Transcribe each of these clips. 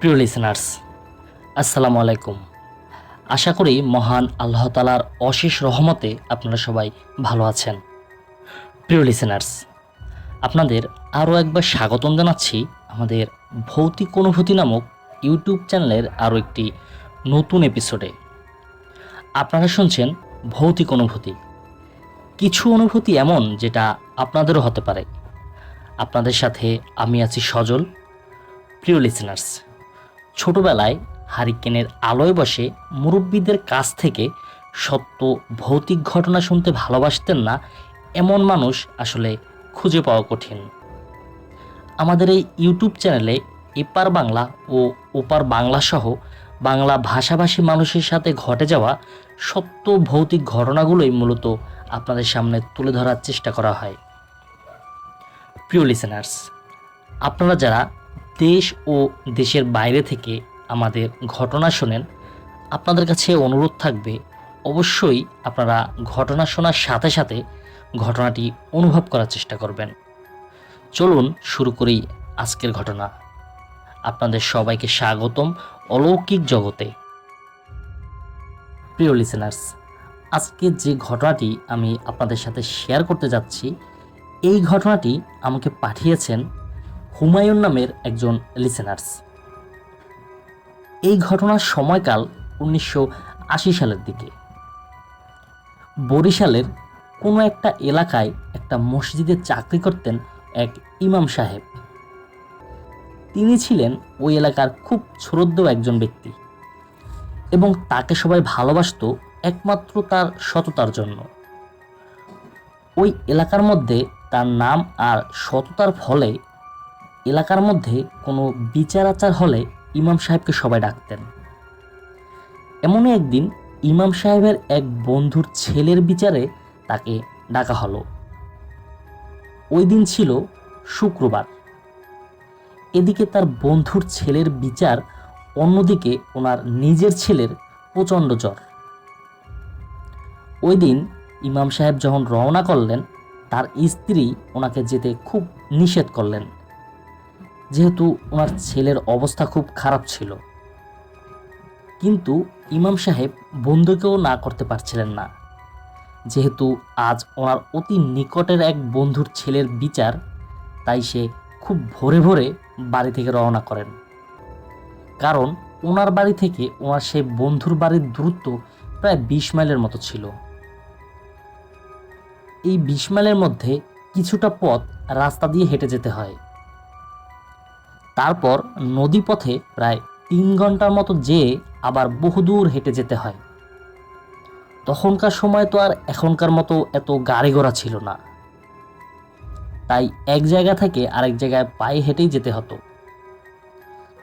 প্রিয় লিসেনার্স আসসালামু আলাইকুম। আশা করি মহান আল্লাহ তালার অশেষ রহমতে আপনারা সবাই ভালো আছেন। প্রিয় লিসেনার্স আপনাদের আরও একবার স্বাগতম জানাচ্ছি আমাদের ভৌতিক অনুভূতি নামক ইউটিউব চ্যানেলের আরও একটি নতুন এপিসোডে আপনারা শুনছেন ভৌতিক অনুভূতি। কিছু অনুভূতি এমন যেটা আপনাদেরও হতে পারে। আপনাদের সাথে আমি আছি সজল। প্রিয় লিসেনার্স ছোটবেলায় হারিকেনের আলোয় বসে মুরব্বীদের কাছ থেকে সত্য ভৌতিক ঘটনা শুনতে ভালোবাসতেন না এমন মানুষ আসলে খুঁজে পাওয়া কঠিন। আমাদের এই ইউটিউব চ্যানেলে এপার বাংলা ও ওপার বাংলা সহ বাংলা ভাষাভাষী মানুষের সাথে ঘটে যাওয়া সত্য ভৌতিক ঘটনাগুলোই মূলত আপনাদের সামনে তুলে ধরার চেষ্টা করা হয়। প্রিয় লিসেনার্স আপনারা যারা দেশ ও দেশের বাইরে থেকে আমাদের ঘটনা শোনেন, আপনাদের কাছে অনুরোধ থাকবে, অবশ্যই আপনারা ঘটনা শোনার সাথে সাথে ঘটনাটি অনুভব করার চেষ্টা করবেন। চলুন শুরু করি আজকের ঘটনা। আপনাদের সবাইকে স্বাগতম অলৌকিক জগতে। প্রিয় লিসেনার্স আজকে যে ঘটনাটি আমি আপনাদের সাথে শেয়ার করতে যাচ্ছি, এই ঘটনাটি আমাকে পাঠিয়েছেন হুমায়ুন নামের একজন লিসেনার্স এই ঘটনার সময়কাল উনিশশো আশি সালের দিকে। বরিশালের কোনো একটা এলাকায় একটা মসজিদে চাকরি করতেন এক ইমাম সাহেব। তিনি ছিলেন ওই এলাকার খুব শ্রদ্ধ একজন ব্যক্তি এবং তাকে সবাই ভালোবাসতো একমাত্র তার সততার জন্য। ওই এলাকার মধ্যে তার নাম আর সততার ফলে এলাকার মধ্যে কোনো বিচার আচার হলে ইমাম সাহেবকে সবাই ডাকতেন। এমনই একদিন ইমাম সাহেবের এক বন্ধুর ছেলের বিচারে তাকে ডাকা হলো। ওই দিন ছিল শুক্রবার। এদিকে তার বন্ধুর ছেলের বিচার, অন্যদিকে ওনার নিজের ছেলের প্রচণ্ড জ্বর। ওই দিন ইমাম সাহেব যখন রওনা করলেন, তার স্ত্রী ওনাকে যেতে খুব নিষেধ করলেন। যেহেতু ওনার ছেলের অবস্থা খুব খারাপ ছিল। কিন্তু ইমাম সাহেব বন্ধুকেও না করতে পারছিলেন না। যেহেতু আজ ওনার অতি নিকটের এক বন্ধুর ছেলের বিচার, তাই সে খুব ভোরে ভোরে বাড়ি থেকে রওনা করেন। কারণ ওনার বাড়ি থেকে ওনার সেই বন্ধুর বাড়ির দূরত্ব প্রায় বিশ মাইলের মতো ছিল। এই বিশ মাইলের মধ্যে কিছুটা পথ রাস্তা দিয়ে হেঁটে যেতে হয়। তারপর নদী পথে প্রায় তিন ঘণ্টার মতো যেয়ে আবার বহুদূর হেঁটে যেতে হয়। তখনকার সময় তো আর এখনকার মতো এত গাড়ি ঘোড়া ছিল না। তাই এক জায়গা থেকে আরেক জায়গায় পায়ে হেঁটেই যেতে হতো।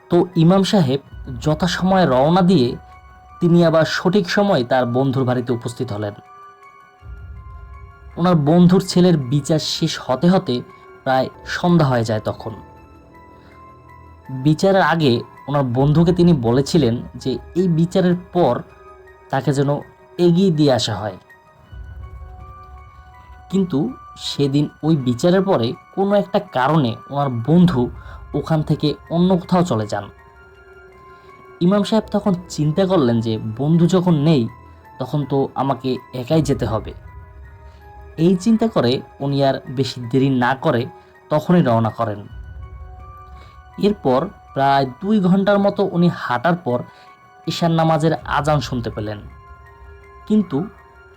তো ইমাম সাহেব যথাসময়ে রওনা দিয়ে তিনি আবার সঠিক সময় তার বন্ধুর বাড়িতে উপস্থিত হলেন। ওনার বন্ধুর ছেলের বিচার শেষ হতে হতে প্রায় সন্ধ্যা হয়ে যায় তখন। বিচারের আগে ওনার বন্ধুকে তিনি বলেছিলেন যে এই বিচারের পর তাকে যেন এগিয়ে দিয়ে আসা হয়। কিন্তু সেদিন ওই বিচারের পরে কোনো একটা কারণে ওনার বন্ধু ওখান থেকে অন্য কোথাও চলে যান। ইমাম সাহেব তখন চিন্তা করলেন যে বন্ধু যখন নেই, তখন তো আমাকে একাই যেতে হবে। এই চিন্তা করে উনি আর বেশি দেরি না করে তখনই রওনা করেন। এরপর প্রায় দুই ঘণ্টার মতো উনি হাঁটার পর ঈশান নামাজের আজান শুনতে পেলেন। কিন্তু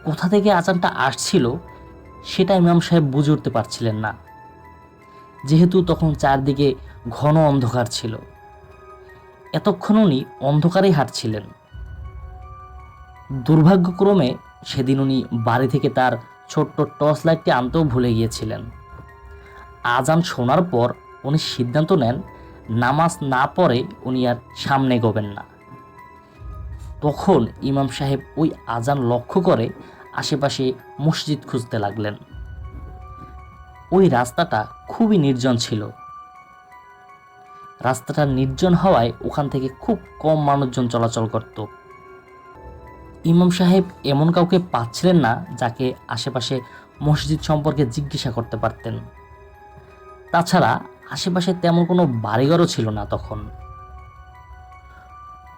কোথা থেকে আজানটা আসছিল সেটা ইমাম সাহেব বুঝে উঠতে পারছিলেন না। যেহেতু তখন চারদিকে ঘন অন্ধকার ছিল। এতক্ষণ উনি অন্ধকারেই হাঁটছিলেন। দুর্ভাগ্যক্রমে সেদিন উনি বাড়ি থেকে তার ছোট্ট টর্চ লাইটটি আনতেও ভুলে গিয়েছিলেন। আজান শোনার পর উনি সিদ্ধান্ত নেন নামাজ না পড়ে উনি আর সামনে গোবেন না। তখন ইমাম সাহেব ওই আজান লক্ষ্য করে আশেপাশে মসজিদ খুঁজতে লাগলেন। ওই রাস্তাটা খুবই নির্জন ছিল। রাস্তাটা নির্জন হওয়ায় ওখান থেকে খুব কম মানুষজন চলাচল করত। ইমাম সাহেব এমন কাউকে পাচ্ছিলেন না যাকে আশেপাশে মসজিদ সম্পর্কে জিজ্ঞাসা করতে পারতেন। তাছাড়া আশেপাশে তেমন কোনো বাড়িঘরও ছিল না তখন।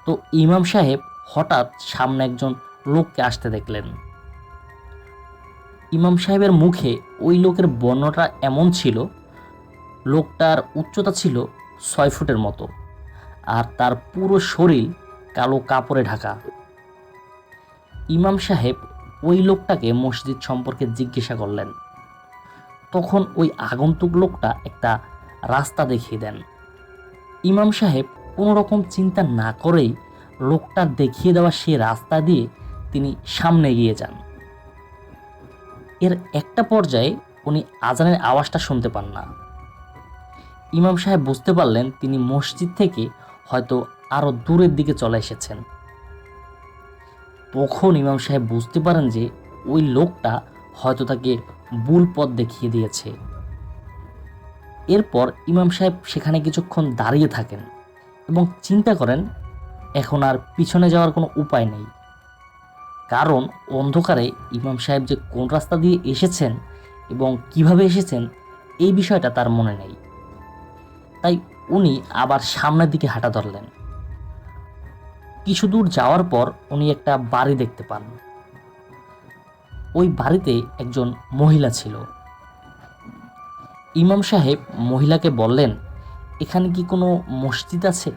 তো ইমাম সাহেব হঠাৎ সামনে একজন লোককে আসতে দেখলেন। ইমাম সাহেবের মুখে ওই লোকের বর্ণটা এমন ছিল, লোকটার উচ্চতা ছিল ছয় ফুটের মতো, আর তার পুরো শরীর কালো কাপড়ে ঢাকা। ইমাম সাহেব ওই লোকটাকে মসজিদ সম্পর্কে জিজ্ঞাসা করলেন। তখন ওই আগন্তুক লোকটা একটা রাস্তা দেখিয়ে দেন। ইমাম সাহেব কোনো রকম চিন্তা না করেই লোকটা দেখিয়ে দেওয়া সেই রাস্তা দিয়ে তিনি সামনে এগিয়ে যান। এর একটা পর্যায়ে উনি আজানের আওয়াজটা শুনতে পান না। ইমাম সাহেব বুঝতে পারলেন তিনি মসজিদ থেকে হয়তো আরও দূরের দিকে চলে এসেছেন। তখন ইমাম সাহেব বুঝতে পারেন যে ওই লোকটা হয়তো তাকে ভুল পথ দেখিয়ে দিয়েছে। এরপর ইমাম সাহেব সেখানে কিছুক্ষণ দাঁড়িয়ে থাকেন এবং চিন্তা করেন, এখন আর পিছনে যাওয়ার কোনো উপায় নেই। কারণ অন্ধকারে ইমাম সাহেব যে কোন রাস্তা দিয়ে এসেছেন এবং কীভাবে এসেছেন, এই বিষয়টা তার মনে নেই। তাই উনি আবার সামনের দিকে হাঁটা ধরলেন। কিছু দূর যাওয়ার পর উনি একটা বাড়ি দেখতে পান। ওই বাড়িতে একজন মহিলা ছিল। ইমাম সাহেব মহিলাকে বললেন, এখানে কি কোনো মসজিদ আছে?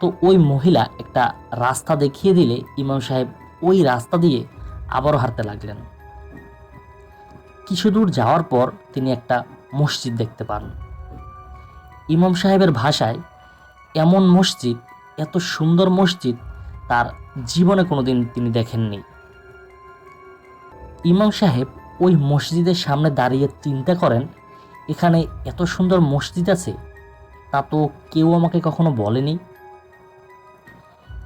তো ওই মহিলা একটা রাস্তা দেখিয়ে দিলে ইমাম সাহেব ওই রাস্তা দিয়ে আবারও হাঁটতে লাগলেন। কিছু দূর যাওয়ার পর তিনি একটা মসজিদ দেখতে পান। ইমাম সাহেবের ভাষায় এমন মসজিদ, এত সুন্দর মসজিদ, তার জীবনে কোনোদিন তিনি দেখেননি। ইমাম সাহেব ওই মসজিদের সামনে দাঁড়িয়ে চিন্তা করেন, এখানে এত সুন্দর মসজিদ আছে, তা তো কেউ আমাকে কখনো বলেনি?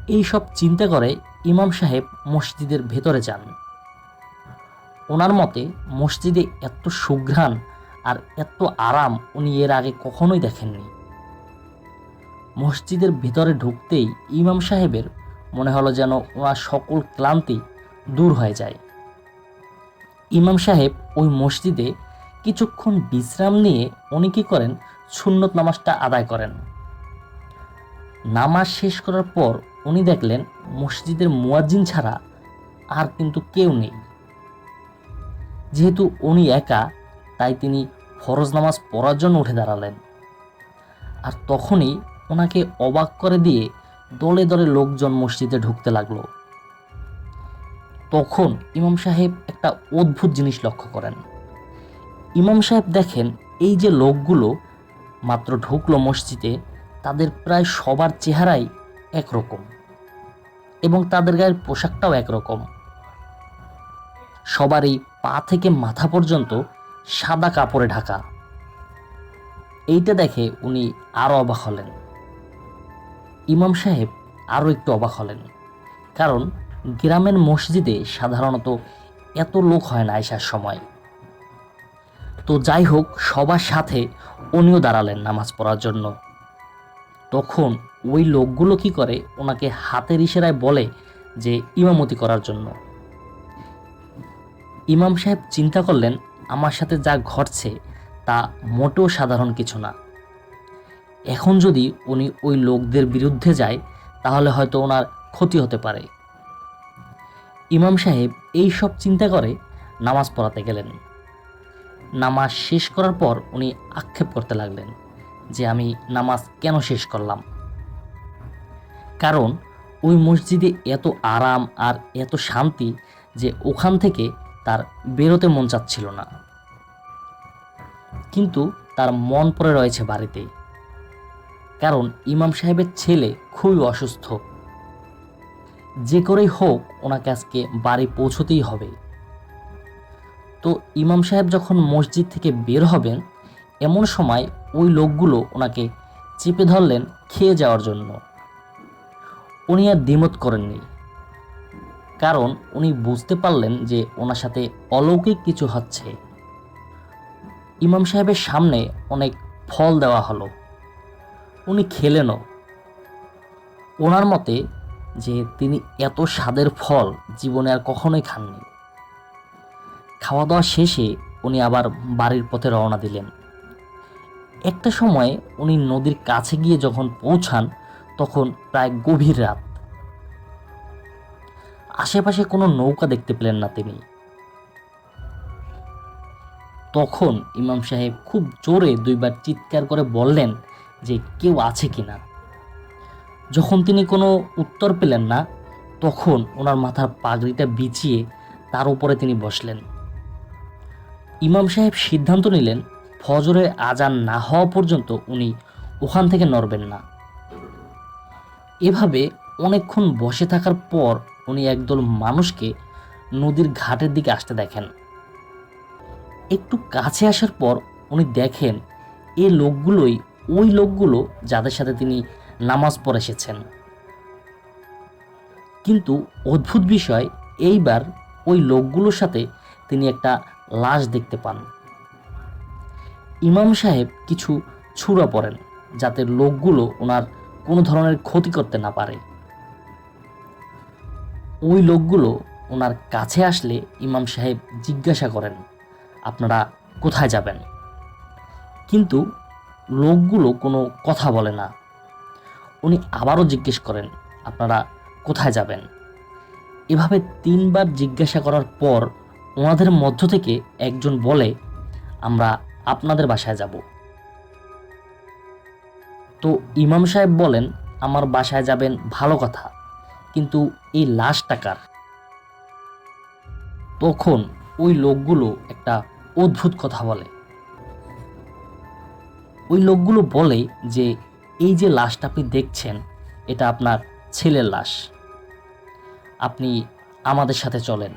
এই সব চিন্তা করে ইমাম সাহেব মসজিদের ভেতরে যান। ওনার মতে, মসজিদে এত সুঘ্রাণ আর এত আরাম উনি এর আগে কখনোই দেখেননি। মসজিদের ভেতরে ঢুকতেই ইমাম সাহেবের মনে হলো যেন ওনার সকল ক্লান্তি দূর হয়ে যায়। ইমাম সাহেব ওই মসজিদে কিছুক্ষণ বিশ্রাম নিয়ে উনি কী করেন? সুন্নত নামাজটা আদায় করেন। নামাজ শেষ করার পর উনি দেখলেন মসজিদের মুয়াজ্জিন ছাড়া আর কিন্তু কেউ নেই। যেহেতু উনি একা, তাই তিনি ফরজ নামাজ পড়ার জন্য উঠে দাঁড়ালেন। আর তখনই ওনাকে অবাক করে দিয়ে দলে দলে লোকজন মসজিদে ঢুকতে লাগল। তখন ইমাম সাহেব একটা অদ্ভুত জিনিস লক্ষ্য করেন। ইমাম সাহেব দেখেন এই যে লোকগুলো মাত্র ঢুকলো মসজিদে, তাদের প্রায় সবার চেহারাই একরকম এবং তাদের গায়ের পোশাকটাও একরকম। সবারই পা থেকে মাথা পর্যন্ত সাদা কাপড়ে ঢাকা। এইটা দেখে উনি আরও অবাক হলেন। ইমাম সাহেব আরও একটু অবাক হলেন, কারণ গ্রামের মসজিদে সাধারণত এত লোক হয় না আসার সময়। তো যাই হোক, সবার সাথে উনিও দাঁড়ালেন নামাজ পড়ার জন্য। তখন ওই লোকগুলো কি করে, ওনাকে হাতের ইশারায় বলে যে ইমামতি করার জন্য। ইমাম সাহেব চিন্তা করলেন, আমার সাথে যা ঘটছে, তা মোটেও সাধারণ কিছু না। এখন যদি উনি ওই লোকদের বিরুদ্ধে যায়, তাহলে হয়তো ওনার ক্ষতি হতে পারে। ইমাম সাহেব এই সব চিন্তা করে নামাজ পড়াতে গেলেন। নামাজ শেষ করার পর উনি আক্ষেপ করতে লাগলেন যে আমি নামাজ কেন শেষ করলাম। কারণ ওই মসজিদে এত আরাম আর এত শান্তি যে ওখান থেকে তার বেরোতে মন চাচ্ছিল না। কিন্তু তার মন পড়ে রয়েছে বাড়িতে কারণ ইমাম সাহেবের ছেলে খুবই অসুস্থ। যে করেই হোক ওনাকে আজকে বাড়ি পৌঁছতেই হবে। তো ইমাম সাহেব যখন মসজিদ থেকে বের হবেন, এমন সময় ওই লোকগুলো ওনাকে চেপে ধরলেন খেয়ে যাওয়ার জন্য। উনি আর দ্বিমত করেননি। কারণ উনি বুঝতে পারলেন যে ওনার সাথে অলৌকিক কিছু হচ্ছে। ইমাম সাহেবের সামনে অনেক ফল দেওয়া হলো। উনি খেলেনও। ওনার মতে যে তিনি এত স্বাদের ফল জীবনে আর কখনোই খাননি। খাওয়া দাওয়া শেষে উনি আবার বাড়ির পথে রওনা দিলেন। একটা সময় উনি নদীর কাছে গিয়ে যখন পৌঁছান, তখন প্রায় গভীর রাত। আশেপাশে কোনো নৌকা দেখতে পেলেন না তিনি। তখন ইমাম সাহেব খুব জোরে দুইবার চিৎকার করে বললেন যে, কেউ আছে কিনা? যখন তিনি কোনো উত্তর পেলেন না, তখন ওনার মাথার পাগড়িটা বিছিয়ে তার উপরে তিনি বসলেন। ইমাম সাহেব সিদ্ধান্ত নিলেন ফজরের আজান না হওয়া পর্যন্ত উনি ওখান থেকে নড়বেন না। এভাবে অনেকক্ষণ বসে থাকার পর উনি একদল মানুষকে নদীর ঘাটের দিকে আসতে দেখেন। একটু কাছে আসার পর উনি দেখেন, এ লোকগুলোই ওই লোকগুলো যাদের সাথে তিনি নামাজ পড়ে এসেছেন। কিন্তু অদ্ভুত বিষয়, এইবার ওই লোকগুলোর সাথে তিনি একটা লাশ দেখতে পান। ইমাম সাহেব কিছু ছুরা পড়েন, যাতে লোকগুলো ওনার কোনো ধরনের ক্ষতি করতে না পারে। ওই লোকগুলো ওনার কাছে আসলে ইমাম সাহেব জিজ্ঞাসা করেন, আপনারা কোথায় যাবেন? কিন্তু লোকগুলো কোনো কথা বলে না। উনি আবারও জিজ্ঞেস করেন, আপনারা কোথায় যাবেন? এভাবে তিনবার জিজ্ঞাসা করার পর ওনাদের মধ্য থেকে একজন বলে, আমরা আপনাদের বাসায় যাব। তো ইমাম সাহেব বলেন, আমার বাসায় যাবেন ভালো কথা, কিন্তু এই লাশ টাকার তখন ওই লোকগুলো একটা অদ্ভুত কথা বলে। ওই লোকগুলো বলে যে এই যে লাশটা আপনি দেখছেন, এটা আপনার ছেলের লাশ। আপনি আমাদের সাথে চলেন।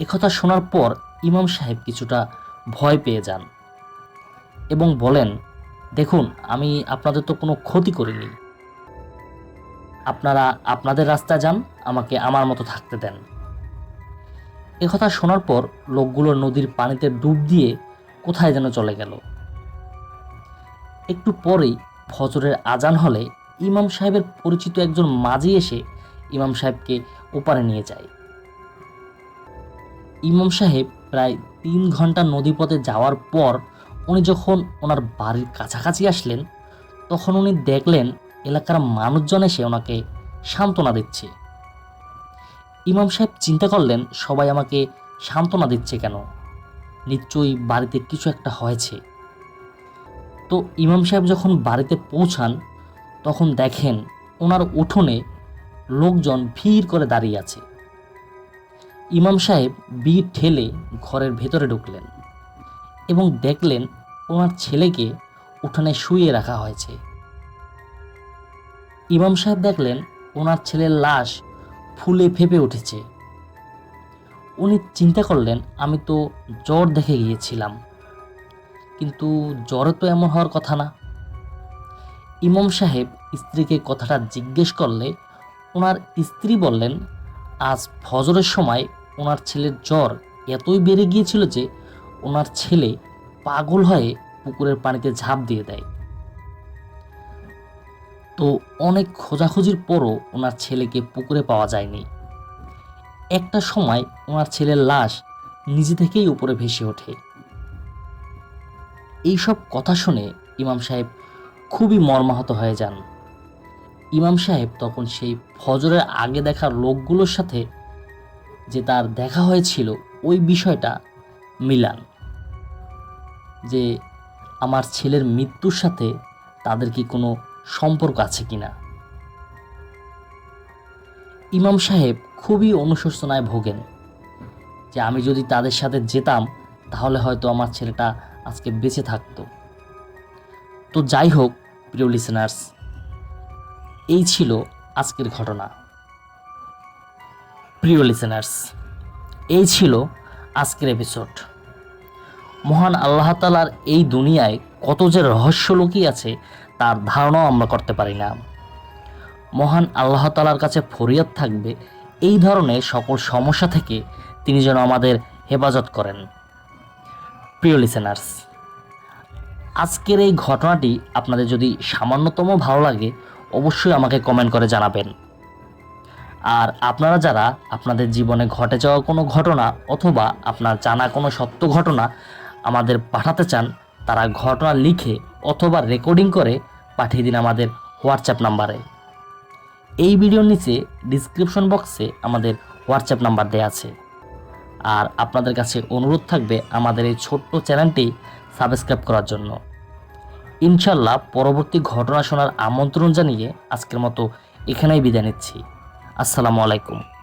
একথা শোনার পর ইমাম সাহেব কিছুটা ভয় পেয়ে যান এবং বলেন, দেখুন, আমি আপনাদের তো কোনো ক্ষতি করিনি। আপনারা আপনাদের রাস্তায় যান, আমাকে আমার মতো থাকতে দেন। একথা শোনার পর লোকগুলো নদীর পানিতে ডুব দিয়ে কোথায় যেন চলে গেল। একটু পরেই ফজরের আজান হলে ইমাম সাহেবের পরিচিত একজন মাঝি এসে ইমাম সাহেবকে ওপারে নিয়ে যায়। ইমাম সাহেব প্রায় তিন ঘণ্টা নদীপথে যাওয়ার পর উনি যখন ওনার বাড়ির কাছাকাছি আসলেন, তখন উনি দেখলেন এলাকার মানুষজন এসে ওনাকে সান্ত্বনা দিচ্ছে। ইমাম সাহেব চিন্তা করলেন, সবাই আমাকে সান্ত্বনা দিচ্ছে কেন? নিশ্চয়ই বাড়িতে কিছু একটা হয়েছে। তো ইমাম সাহেব যখন বাড়িতে পৌঁছান, তখন দেখেন ওনার উঠোনে লোকজন ভিড় করে দাঁড়িয়ে আছে। ইমাম সাহেব বিড় ঠেলে ঘরের ভেতরে ঢুকলেন এবং দেখলেন ওনার ছেলেকে উঠানে শুয়ে রাখা হয়েছে। ইমাম সাহেব দেখলেন ওনার ছেলের লাশ ফুলে ফেপে উঠেছে। উনি চিন্তা করলেন, আমি তো জ্বর দেখে গিয়েছিলাম। কিন্তু জ্বরে তো এমন হওয়ার কথা না। ইমাম সাহেব স্ত্রীকে কথাটা জিজ্ঞেস করলে ওনার স্ত্রী বললেন, আজ ফজরের সময় ওনার ছেলের জ্বর এতই বেড়ে গিয়েছিল যে ওনার ছেলে পাগল হয়ে পুকুরের পানিতে ঝাঁপ দিয়ে দেয়। তো অনেক খোঁজাখুঁজির পরও ওনার ছেলেকে পুকুরে পাওয়া যায়নি। একটা সময় ওনার ছেলের লাশ নিজে থেকেই উপরে ভেসে ওঠে। এইসব কথা শুনে ইমাম সাহেব খুবই মর্মাহত হয়ে যান। ইমাম সাহেব তখন সেই ফজরের আগে দেখা লোকগুলোর সাথে যে তার দেখা হয়েছিল, ওই বিষয়টা মিলান। যে আমার ছেলের মৃত্যুর সাথে তাদের কি কোনো সম্পর্ক আছে কিনা। ইমাম সাহেব খুবই অনুশোচনায় ভোগেন যে আমি যদি তাদের সাথে যেতাম, তাহলে হয়তো আমার ছেলেটা আজকে বেঁচে থাকতো। তো যাই হোক, প্রিয় লিসেনার্স এই ছিল আজকের ঘটনা। প্রিয় লিসেনার্স এই ছিল আজকের এপিসোড মহান আল্লাহ তালার এই দুনিয়ায় কত যে রহস্য লুকিয়ে আছে, তার ধারণাও আমরা করতে পারি না। মহান আল্লাহ তালার কাছে ফরিয়াদ থাকবে এই ধরনের সকল সমস্যা থেকে তিনি যেন আমাদের হেফাজত করেন। প্রিয় লিসেনার্স আজকের এই ঘটনাটি আপনাদের যদি সামান্যতম ভালো লাগে, অবশ্যই আমাকে কমেন্ট করে জানাবেন। আর আপনারা যারা আপনাদের জীবনে ঘটে যাওয়া কোনো ঘটনা অথবা আপনার জানা কোনো সত্য ঘটনা আমাদের পাঠাতে চান, তারা ঘটনা লিখে অথবা রেকর্ডিং করে পাঠিয়ে দিন আমাদের হোয়াটসঅ্যাপ নাম্বারে এই ভিডিওর নিচে ডিসক্রিপশন বক্সে আমাদের হোয়াটসঅ্যাপ নাম্বার দেওয়া আছে। আর আপনাদের কাছে অনুরোধ থাকবে আমাদের এই ছোট্ট চ্যানেলটি সাবস্ক্রাইব করার জন্য। ইনশাল্লাহ পরবর্তী ঘটনা শোনার আমন্ত্রণ জানিয়ে আজকের মতো এখানেই বিদায় নিচ্ছি। আসসালামু আলাইকুম।